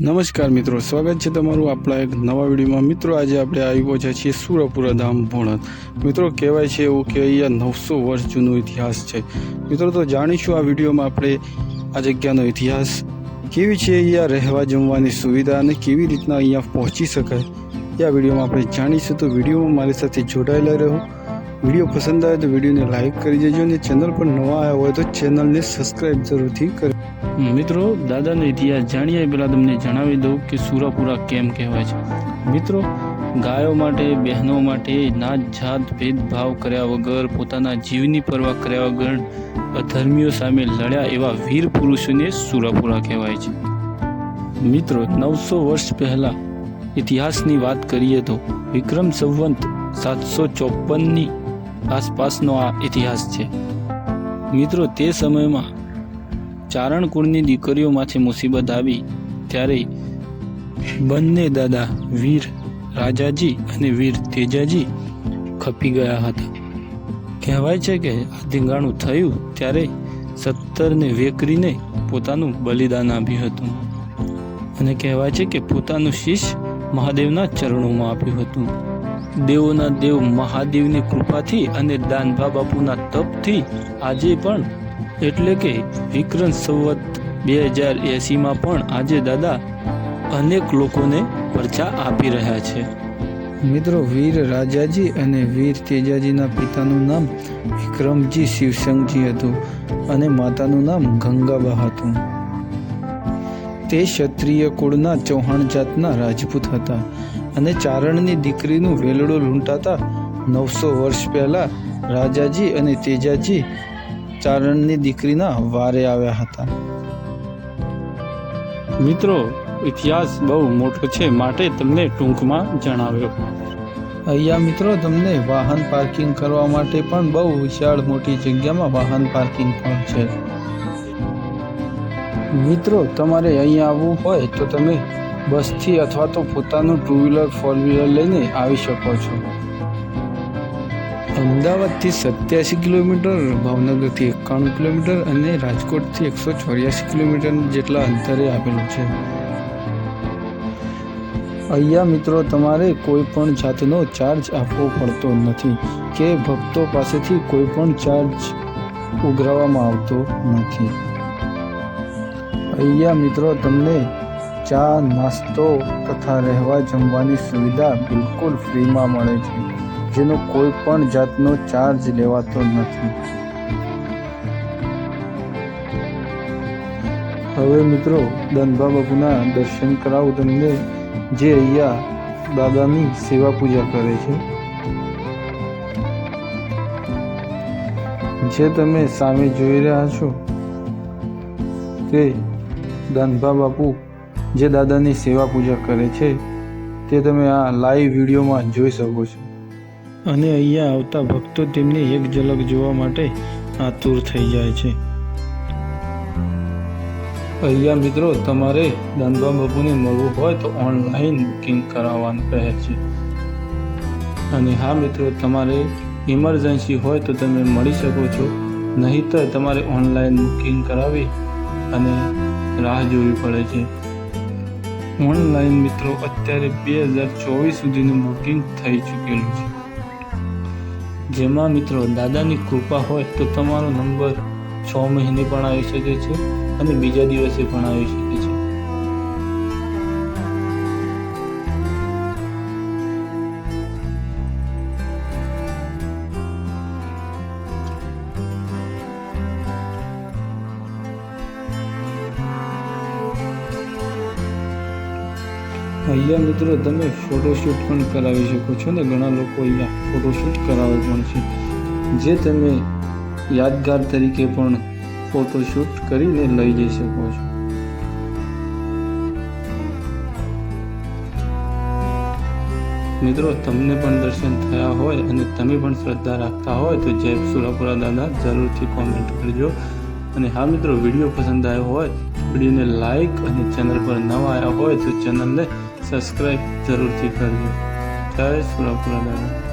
નમસ્કાર મિત્રો, સ્વાગત છે તમારું આપણા એક નવા વિડીયોમાં. મિત્રો, આજે આપણે આવી પહોંચ્યા છીએ સુરપુરા ધામ ભોણત. મિત્રો, કહેવાય છે એવું કે અહીંયા નવસો વર્ષ જૂનો ઇતિહાસ છે. મિત્રો, તો જાણીશું આ વિડીયોમાં આપણે આ જગ્યાનો ઇતિહાસ. કેવી છે અહીંયા રહેવા જમવાની સુવિધા અને કેવી રીતના અહીંયા પહોંચી શકાય? એ આ વિડીયોમાં આપણે જાણીશું. તો વિડીયોમાં મારી સાથે જોડાયેલા રહો. વીડિયો પસંદ આવે તો વિડીયોને લાઈક કરી દેજો અને ચેનલ પર નવા આવ્યા હોય તો ચેનલને સબસ્ક્રાઈબ જરૂરથી કરી મિત્રો, દાદાનો ઇતિહાસ જાણીએ પહેલાં તમને જણાવી દઉં કે સુરાપુરા કેમ કહેવાય છે. મિત્રો, ગાયો માટે, બહેનો માટે નાત જાત ભેદભાવ કર્યા વગર, પોતાના જીવની પરવા કર્યા વગર અધર્મીઓ સામે લડ્યા એવા વીર પુરુષોને સુરાપુરા કહેવાય છે. મિત્રો, નવસો વર્ષ પહેલાં ઇતિહાસની વાત કરીએ તો વિક્રમ સંવંત સાતસો ચોપનની આસપાસનો આ ઇતિહાસ છે. મિત્રો, તે સમયમાં ચારણ કુળની દીકરીઓમાંથી મુસીબત આવી ત્યારે બંને દાદા વીર રાજાજી અને વીર તેજાજી ખપી ગયા હતા. કહેવાય છે કે આ ધીંગાણું થયું ત્યારે સત્તરને વેકરીને પોતાનું બલિદાન આપ્યું હતું. અને કહેવાય છે કે પોતાનું શીશ મહાદેવના ચરણોમાં આપ્યું હતું. દેવોના દેવ મહાદેવની કૃપાથી અને દાનભા બાપુના તપથી આજે પણ એટલે કે વિક્રમ સંવત બે હજાર એંસીમાં પણ આજે દાદા અનેક લોકોને પરચા આપી રહ્યા છે. મિત્રો, વીર રાજાજી અને વીર તેજાજીના પિતાનું નામ વિક્રમજી શિવસંગજી હતું અને માતાનું નામ ગંગાબા હતું. તે ક્ષત્રિય કુળના ચૌહાણ જાતના રાજપૂત હતા. અને ચારણની દીકરીનું વેલડું લૂંટાતા નવસો વર્ષ પહેલાં રાજાજી અને તેજાજી ચારણની દીકરીના વારે આવ્યા હતા. મિત્રો, ઇતિહાસ બહુ મોટો છે માટે તમને ટૂંકમાં જણાવ્યો. અહીંયા મિત્રો, તમને વાહન પાર્કિંગ કરવા માટે પણ બહુ વિશાળ મોટી જગ્યામાં વાહન પાર્કિંગ પણ છે. મિત્રો, તમારે અહીંયા આવવું હોય તો તમે બસથી અથવા તો પોતાનું ટુ વ્હીલર, ફોર વ્હીલર લઈને આવી શકો છો. અમદાવાદથી સત્યાસી કિલોમીટર, ભાવનગરથી એકાણું કિલોમીટર અને રાજકોટથી એકસો ચોર્યાસી કિલોમીટર જેટલા અંતરે આવેલું છે. અહીંયા મિત્રો તમારે કોઈ પણ જાતનો ચાર્જ આપવો પડતો નથી કે ભક્તો પાસેથી કોઈ પણ ચાર્જ ઉઘરાવવામાં આવતો નથી. અહીંયા મિત્રો તમને ચા, નાસ્તો તથા રહેવા જમવાની સુવિધા બિલકુલ ફ્રીમાં મળે છે, જેનો કોઈ પણ જાતનો ચાર્જ લેવાતો નથી. હવે મિત્રો દંભા બાપુના દર્શન કરાવું તમને, જે અહીંયા દાદાની સેવા પૂજા કરે છે. જે તમે સામે જોઈ રહ્યા છો, તે દંભા બાપુ જે દાદાની સેવા પૂજા કરે છે, તે તમે આ લાઈવ વિડીયોમાં જોઈ શકો છો. અને અહીંયા આવતા ભક્તો તેમની એક ઝલક જોવા માટે આતુર થઈ જાય છે. અહીંયા મિત્રો, તમારે દાનભા બાપુને મળવું હોય તો ઓનલાઈન બુકિંગ કરાવવાનું રહે છે. અને હા મિત્રો, તમારે ઇમરજન્સી હોય તો તમે મળી શકો છો. નહીંતર તમારે ઓનલાઈન બુકિંગ કરાવી અને રાહ જોવી પડે છે. ઓનલાઈન મિત્રો, અત્યારે બે હજાર ચોવીસ સુધીનું બુકિંગ થઈ ચૂકેલું છે. જેમાં મિત્રો, દાદાની કૃપા હોય તો તમારો નંબર છ મહિને પણ આવી શકે છે અને બીજા દિવસે પણ આવી શકે છે. અહીંયા મિત્રો તમે ફોટોશૂટ પણ કરાવી શકો છો ને. ઘણા લોકો અહીંયા ફોટોશૂટ કરાવે પણ છે. જે તમે યાદગાર તરીકે પણ ફોટોશૂટ કરીને લઈ જઈ શકો છો. મિત્રો, તમને પણ દર્શન થયા હોય અને તમે પણ શ્રદ્ધા રાખતા હોય તો જય સુરાપુરા દાદા, જરૂરથી કોમેન્ટ કરજો. અને હા મિત્રો, વીડિયો પસંદ આવ્યો હોય, વિડીયોને લાઈક અને ચેનલ પર નવા આવ્યા હોય તો ચેનલને સબસ્ક્રાઈબ જરૂરથી કરજો. જય સુરાપુરા દાદા